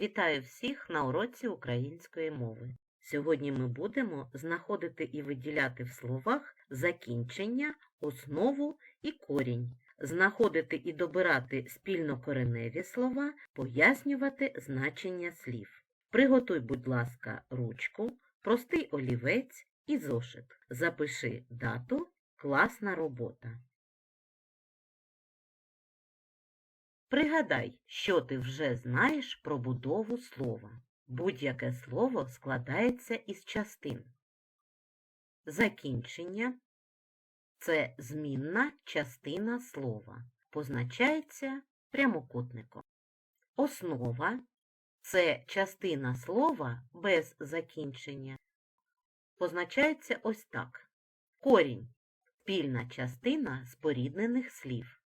Вітаю всіх на уроці української мови. Сьогодні ми будемо знаходити і виділяти в словах закінчення, основу і корінь, знаходити і добирати спільнокореневі слова, пояснювати значення слів. Приготуй, будь ласка, ручку, простий олівець і зошит. Запиши дату Класна робота. Пригадай, що ти вже знаєш про будову слова. Будь-яке слово складається із частин. Закінчення це змінна частина слова, позначається прямокутником. Основа це частина слова без закінчення, позначається ось так. Корінь спільна частина споріднених слів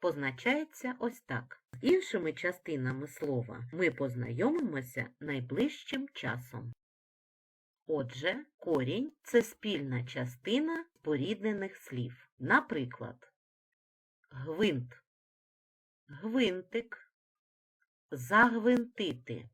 позначається ось так. З іншими частинами слова ми познайомимося найближчим часом. Отже, корінь це спільна частина споріднених слів. Наприклад, гвинт, гвинтик, загвинтити,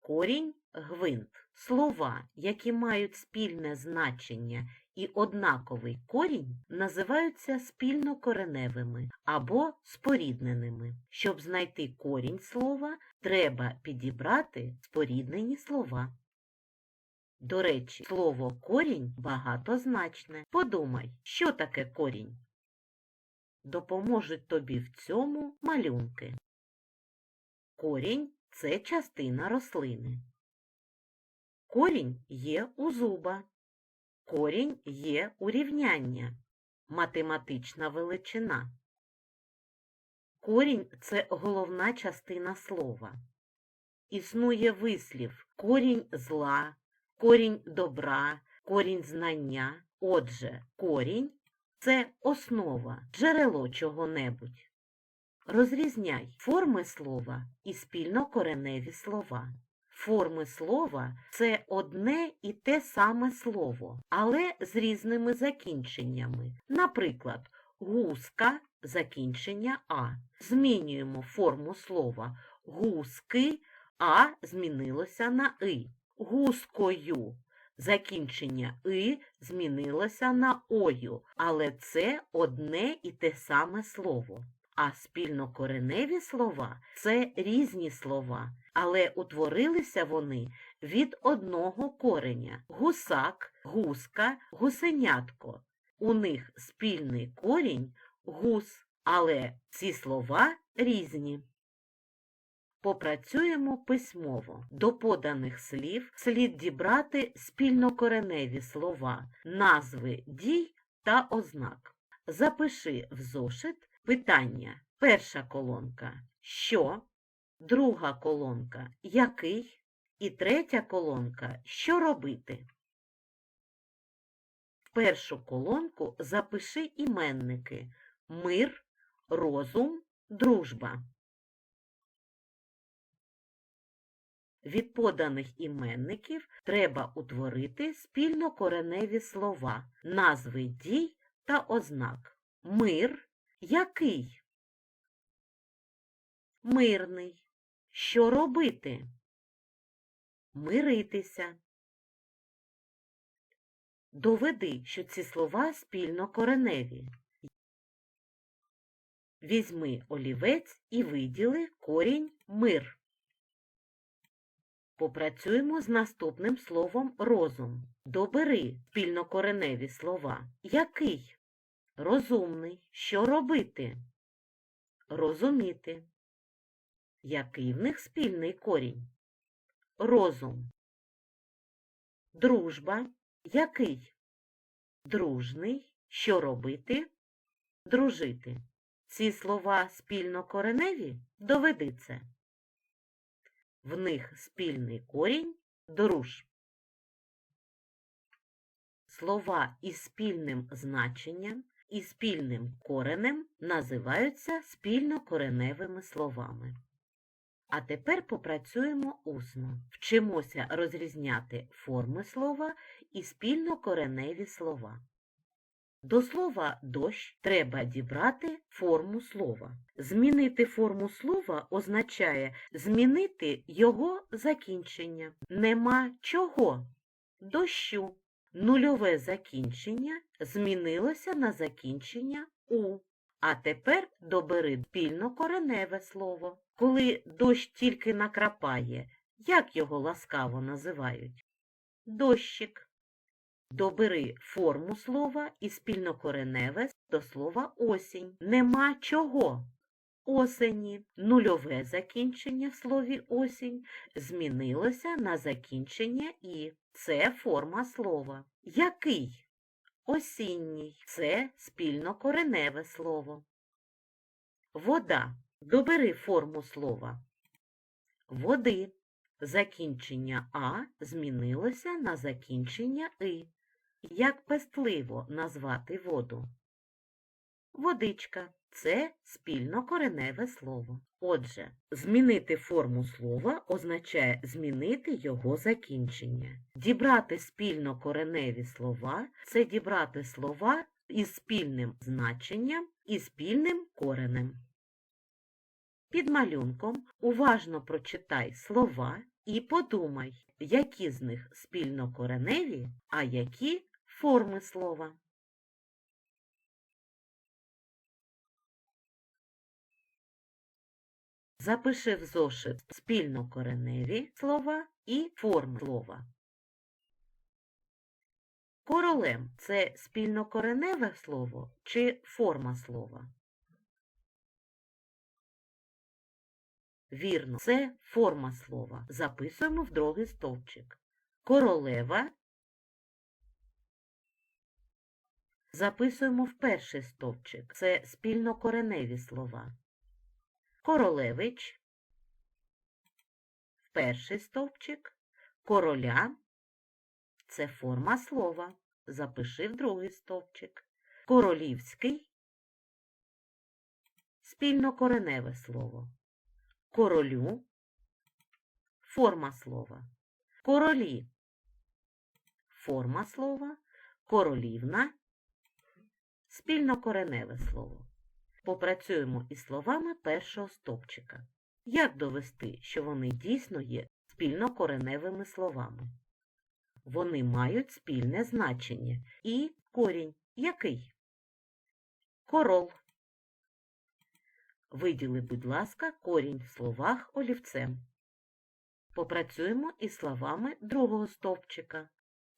корінь гвинт. Слова, які мають спільне значення і однаковий корінь називаються спільнокореневими або спорідненими. Щоб знайти корінь слова, треба підібрати споріднені слова. До речі, слово корінь багатозначне. Подумай, що таке корінь? Допоможуть тобі в цьому малюнки. Корінь це частина рослини. Корінь є у зуба. Корінь є урівняння, математична величина. Корінь це головна частина слова. Існує вислів корінь зла, корінь добра, корінь знання. Отже, корінь це основа, джерело чого-небудь. Розрізняй форми слова і спільнокореневі слова. Форми слова це одне і те саме слово, але з різними закінченнями. Наприклад, гуска закінчення А. Змінюємо форму слова гуски, А змінилося на И. Гускою закінчення И змінилося на Ою, але це одне і те саме слово. А спільнокореневі слова це різні слова, але утворилися вони від одного кореня гусак, гуска, гусенятко. У них спільний корінь гус, але ці слова різні. Попрацюємо письмово. До поданих слів слід дібрати спільнокореневі слова, назви дій та ознак. Запиши в зошит Питання. Перша колонка що? Друга колонка який? І третя колонка що робити? В першу колонку запиши іменники мир, розум, дружба. Від поданих іменників треба утворити спільнокореневі слова, назви дій та ознак. Мир який? Мирний. Що робити? Миритися. Доведи, що ці слова спільно кореневі. Візьми олівець і виділи корінь мир. Попрацюємо з наступним словом розум. Добери спільнокореневі слова. Який? Розумний. Що робити? Розуміти. Який в них спільний корінь? Розум. Дружба. Який? Дружний. Що робити? Дружити. Ці слова спільно кореневі? Доведи це. В них спільний корінь друж. Слова із спільним значенням і спільним коренем називаються спільнокореневими словами. А тепер попрацюємо усно. Вчимося розрізняти форми слова і спільнокореневі слова. До слова дощ треба дібрати форму слова. Змінити форму слова означає змінити його закінчення. Нема чого. Дощу. Нульове закінчення змінилося на закінчення у. А тепер добери спільнокореневе слово. Коли дощ тільки накрапає, як його ласкаво називають? Дощик. Добери форму слова і спільнокореневе до слова осінь. Нема чого. Осені. Нульове закінчення в слові осінь змінилося на закінчення і. Це форма слова. Який? Осінній. Це спільнокореневе слово. Вода. Добери форму слова. Води. Закінчення А змінилося на закінчення И. Як пестливо назвати воду? Водичка це спільнокореневе слово. Отже, змінити форму слова означає змінити його закінчення. Дібрати спільнокореневі слова це дібрати слова із спільним значенням і спільним коренем. Під малюнком уважно прочитай слова і подумай, які з них спільнокореневі, а які форми слова. Запиши в зошит спільнокореневі слова і форми слова. Королем це спільнокореневе слово чи форма слова? Вірно, це форма слова. Записуємо в другий стовпчик. Королева записуємо в перший стовпчик. Це спільнокореневі слова. Королевич перший стовпчик. Короля це форма слова. Запиши в другий стовпчик. Королівський спільнокореневе слово. Королю форма слова. Королі форма слова. Королівна спільнокореневе слово. Попрацюємо із словами першого стовпчика. Як довести, що вони дійсно є спільнокореневими словами? Вони мають спільне значення і корінь який? Корол. Виділи, будь ласка, корінь в словах олівцем. Попрацюємо із словами другого стовпчика.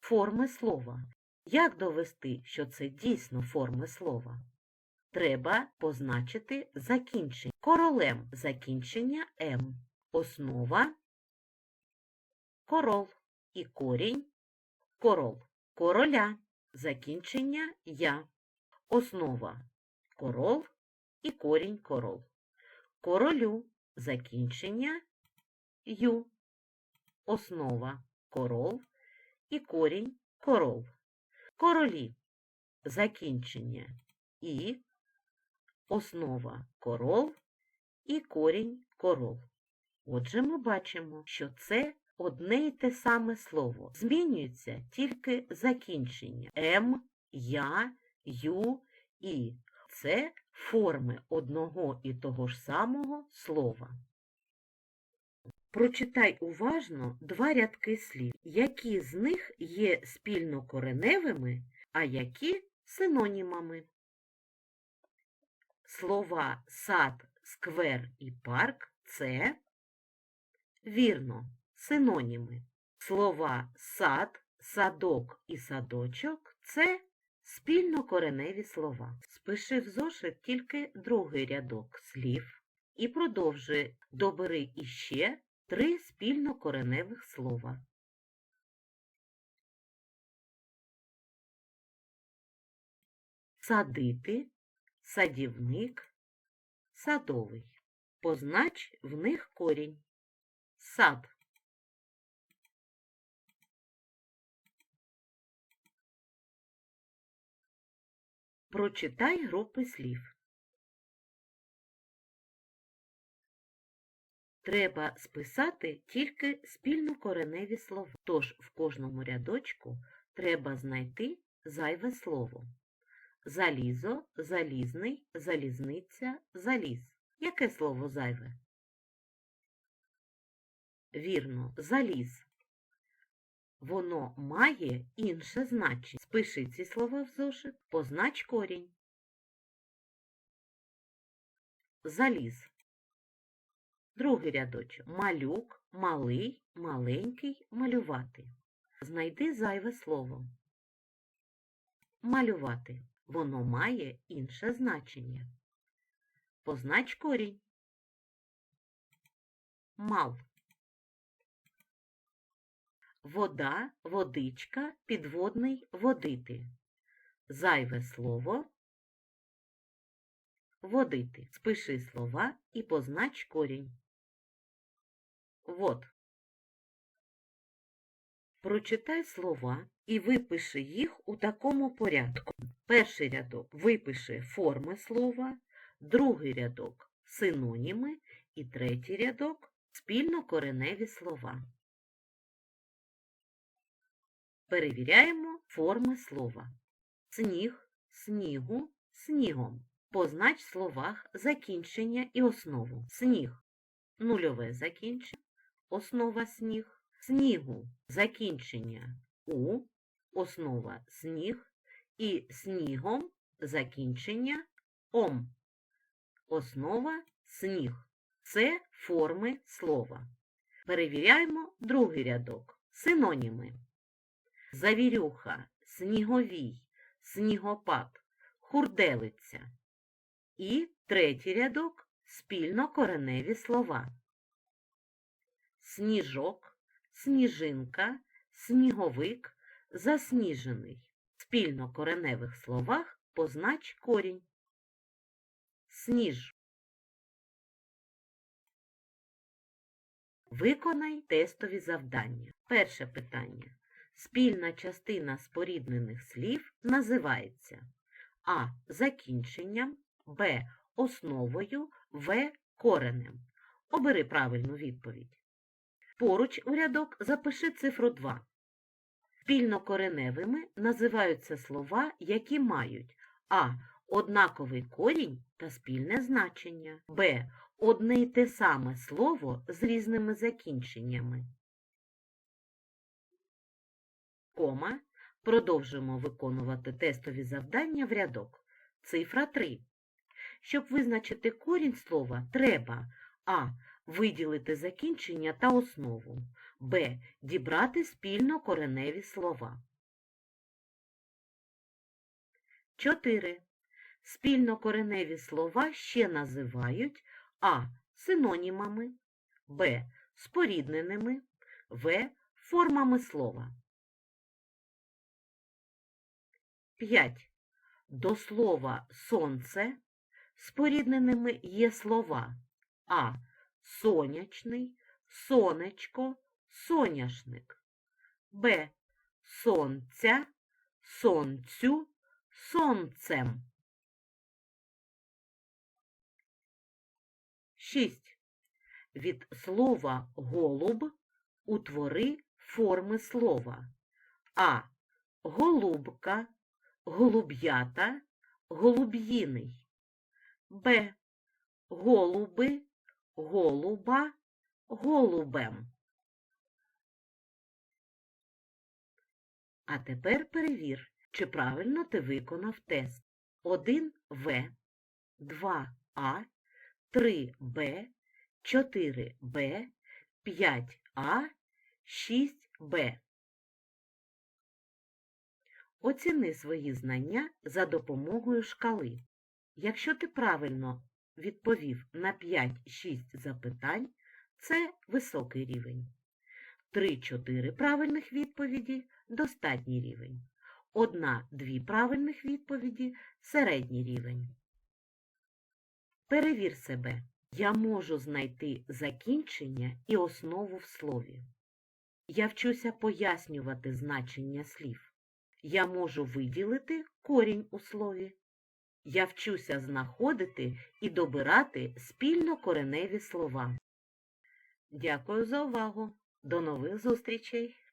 Форми слова. Як довести, що це дійсно форми слова? Треба позначити закінчення. Королем закінчення М. Основа корол і корінь корол. Короля закінчення Я. Основа корол і корінь корол. Королю закінчення Ю. Основа корол і корінь корол. Королі закінчення І, основа корол і корінь корол. Отже, ми бачимо, що це одне й те саме слово. Змінюється тільки закінчення М, Я, Ю, І. Це форми одного і того ж самого слова. Прочитай уважно два рядки слів, які з них є спільнокореневими, а які синонімами. Слова сад, сквер і парк це вірно, синоніми. Слова сад, садок і садочок це спільнокореневі слова. Спиши в зошит тільки другий рядок слів і продовжуй добери іще три спільнокореневих слова. Садити, садівник, садовий. Познач в них корінь. Сад. Прочитай групи слів. Треба списати тільки спільнокореневі слова. Тож в кожному рядочку треба знайти зайве слово. Залізо, залізний, залізниця, заліз. Яке слово зайве? Вірно, заліз. Воно має інше значення. Спиши ці слова в зошит, познач корінь. Заліз. Другий рядочок. Малюк, малий, маленький, малювати. Знайди зайве слово. Малювати. Воно має інше значення. Познач корінь. Мал. Вода, водичка, підводний, водити. Зайве слово. Водити. Спиши слова і познач корінь. Вот. Прочитай слова і випиши їх у такому порядку. Перший рядок випиши форми слова, другий рядок синоніми і третій рядок спільнокореневі слова. Перевіряємо форми слова. Сніг, снігу, снігом. Познач в словах закінчення і основу. Сніг нульове закінчення, основа сніг, снігу закінчення у, основа сніг і снігом закінчення ом. Основа сніг. Це форми слова. Перевіряємо другий рядок. Синоніми. Завірюха, сніговій, снігопад, хурделиця. І третій рядок спільнокореневі слова. Сніжок, сніжинка, сніговик, засніжений. В спільнокореневих словах познач корінь. Сніж. Виконай тестові завдання. Перше питання. Спільна частина споріднених слів називається А. Закінченням, Б. Основою, В. Коренем. Обери правильну відповідь. Поруч у рядок запиши цифру 2. Спільнокореневими називаються слова, які мають А. Однаковий корінь та спільне значення, Б. Одне й те саме слово з різними закінченнями. Кома. Продовжимо виконувати тестові завдання в рядок. Цифра 3. Щоб визначити корінь слова, треба А. Виділити закінчення та основу. Б. Дібрати спільно кореневі слова. 4. Спільнокореневі слова ще називають А. Синонімами, Б. Спорідненими, В. Формами слова. 5. До слова сонце спорідненими є слова А. Сонячний, сонечко, соняшник. Б. Сонця, сонцю, сонцем. 6. Від слова голуб утвори форми слова А. Голубка, голуб'ята, голуб'їний. Б. Голуби, голуба, голубем. А тепер перевір, чи правильно ти виконав тест. 1В, 2А, 3Б, 4Б, 5А, 6Б. Оціни свої знання за допомогою шкали. Якщо ти правильно відповів на 5-6 запитань, це високий рівень. 3-4 правильних відповіді достатній рівень. Одна-дві правильних відповіді середній рівень. Перевір себе. Я можу знайти закінчення і основу в слові. Я вчуся пояснювати значення слів. Я можу виділити корінь у слові. Я вчуся знаходити і добирати спільно кореневі слова. Дякую за увагу. До нових зустрічей!